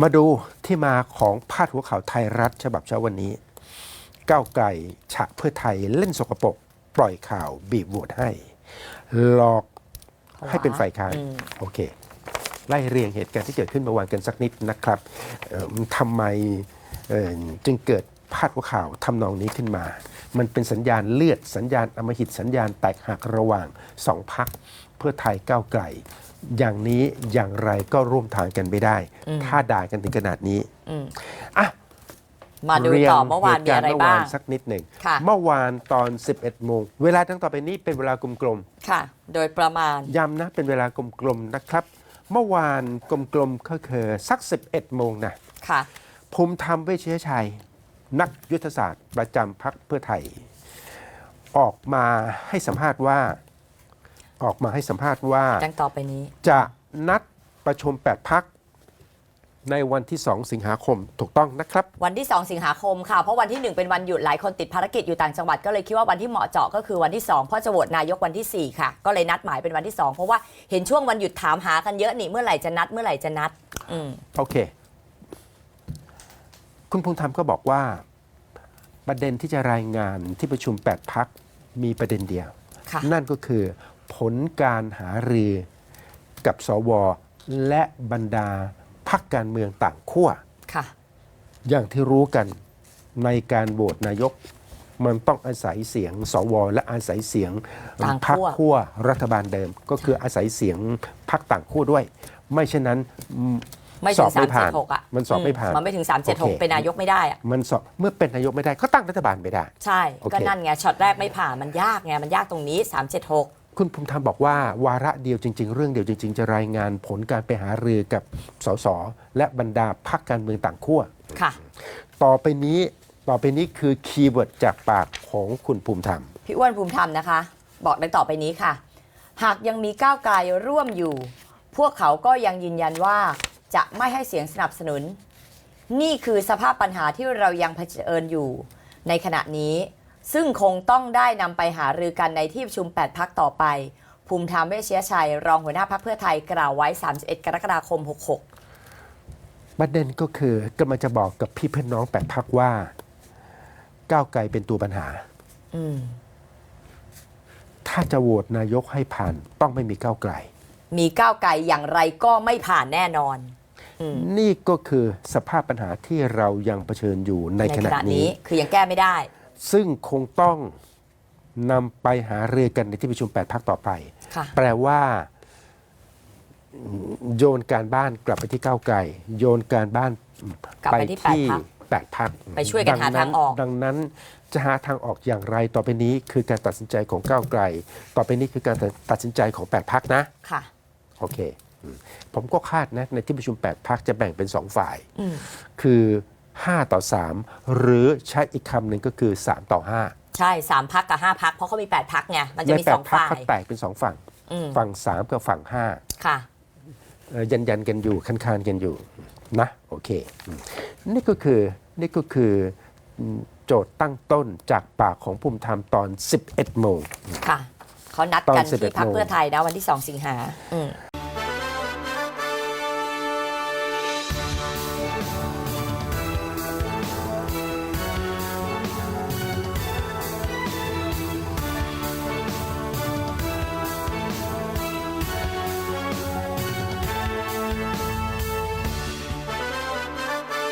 มาดูที่มาของพาดหัวข่าวไทยรัฐฉบับเช้าวันนี้ ก้าวไกลฉะเพื่อไทยเล่นสกปรกปล่อยข่าวบีบโหวตให้ หลอกให้เป็นฝ่ายค้านอืมโอเค ไล่เรียงเหตุการณ์ที่เกิดขึ้นเมื่อวานกันสักนิดนะครับเอิ่มทำไมเอ่อจึงเกิดพาดหัวข่าวทำนองนี้ขึ้นมา มันเป็นสัญญาณเลือดสัญญาณอำมหิตสัญญาณแตกหักระหว่างสองพักเพื่อไทยก้าวไกล อย่างนี้อย่างไรก็ร่วมทางกันไม่ได้ ถ้าด่ากันถึงขนาดนี้อืมอะมาดูเรียงต่อเมื่อวานมีอะไรเหตุกเมื่อบ้าวางนสักนิดหนึ่งค่ะเมื่อวานตอน 11 โมง เวลาทั้งต่อไปนี้เป็นเวลากลมค่ะ โดยประมาณๆย้ำนะ เป็นเวลากลมๆ นะครับ เมื่อวานกลมๆก็คือสัก 11 โมงนะ ค่ะ ภูมิธรรมเวชยชัย นักยุทธศาสตร์ประจำพักเพื่อไทย ออกมาให้สัมภาษณ์ว่า ออกมาให้สัมภาษณ์ว่าดังต่อไปนี้ จะนัดประชุม8พักในวันที่ 2 สิงหาคมถูกต้องนะครับ วันที่ 2 สิงหาคมค่ะ เพราะวันที่ 1 เป็นวันหยุดหลายคนติดภารกิจอยู่ต่างจังหวัดก็เลยคิดว่าวันที่เหมาะเจาะก็คือวันที่ 2 เพราะจะโหวตนายกวันที่ 4 ค่ะ ก็เลยนัดหมายเป็นวันที่ 2 เพราะว่าเห็นช่วงวันหยุดถามหากันเยอะนี่เมื่อไหร่จะนัดเมื่อไหร่จะนัด อืมโอเค คุณภูมิธรรมก็บอกว่า ประเด็นที่จะรายงานที่ประชุม 8 พักมีประเด็นเดียวค่ะนั่นก็คือผลการหารือกับสว และบรรดาพักการเมืองต่างขั้วค่ะอย่างที่รู้กันในการโหวตนายก มันต้องอาศัยเสียง สว และอาศัยเสียงต่างพัขั้วขั้วรัฐบาลเดิม ก็คืออาศัยเสียงพักต่างขั้วด้วย ไม่เช่นนั้นอืม ไม่สถึอบงไม่ผ่าน 376อะมันสอบไม่ผ่านมันไม่ถึง โอเค 376 เป็นนายกไม่ได้อะมันสอบเมื่อเป็นนายกไม่ได้ก็ตั้งรัฐบาลไม่ได้ ใช่ โอเค ก็นั่นไงช็อตแรกไม่ผ่านมันยากไงมันยากตรงนี้ 376 คุณภูมิธรรมบอกว่าวาระเดียวจริง ๆ เรื่องเดียวจริง ๆ จะรายงานผลการไปหารือกับสสและบรรดาพักการเมืองต่างขั้ว ค่ะ ต่อไปนี้ต่อไปนี้คือคีย์เวิร์ดจากปากของคุณภูมิธรรม พี่อ้วนภูมิธรรมนะคะ บอกดังต่อไปนี้ค่ะ หากยังมีก้าวไกลร่วมอยู่ พวกเขาก็ยังยืนยันว่า จะไม่ให้เสียงสนับสนุน นี่คือสภาพปัญหาที่เรายังเผชิญอยู่ในขณะนี้ ซึ่งคงต้องได้นำไปหารือกันในที่ประชุม 8 พักต่อไป ภูมิธรรมเวชยชัย รองหัวหน้าพักเพื่อไทยกล่าวไว้ 31 กรกฎาคม 66 ประเด็นก็คือกำลังจะบอกกับพี่เพื่อนน้องแปดพักว่า ก้าวไกลเป็นตัวปัญหาอืมถ้าจะโหวตนายกให้ผ่านต้องไม่มีก้าวไกล มีก้าวไกลอย่างไรก็ไม่ผ่านแน่นอนอืม นี่ก็คือสภาพปัญหาที่เรายังเผชิญอยู่ในขณะนี้ คือยังแก้ไม่ได้ ซึ่งคงต้องนำไปหารือกันในที่ประชุม 8 พักต่อไปค่ะแปลว่าอืมโยนการบ้านกลับไปที่ก้าวไกลโยนการบ้านกลับไปที่แปดพัก8พักไปช่วยกันหาทางออก ดังนั้นจะหาทางออกอย่างไรต่อไปนี้คือการตัดสินใจของก้าวไกล ต่อไปนี้คือการตัดสินใจของ8พักนะ ค่ะ โอเคอืม ผมก็คาดนะในที่ประชุม 8พักจะแบ่งเป็น 2 ฝ่ายอืมคือ 5 ต่อ 3 หรือใช้อีกคำหนึ่งก็คือ 3 ต่อ 5 ใช่สามพักกับห้าพักเพราะเขามีแปดพักไงมันจะในมีแปสดองพักฝ่ายเขาแตกเป็น 2 ฝั่งอืมฝั่ง 3 กับฝั่ง 5 ค่ะเอ่อยันยันๆกันอยู่คันคานๆกันอยู่นะโอเคอืมนี่ก็คือนี่ก็คืออืมโจทย์ตั้งต้นจากปากของภูมิธรรมตอน 11โมงค่ะเขานัดตอนกัน11ที่พักโมงเพื่อไทยนะวันที่ 2 สิงหาอืม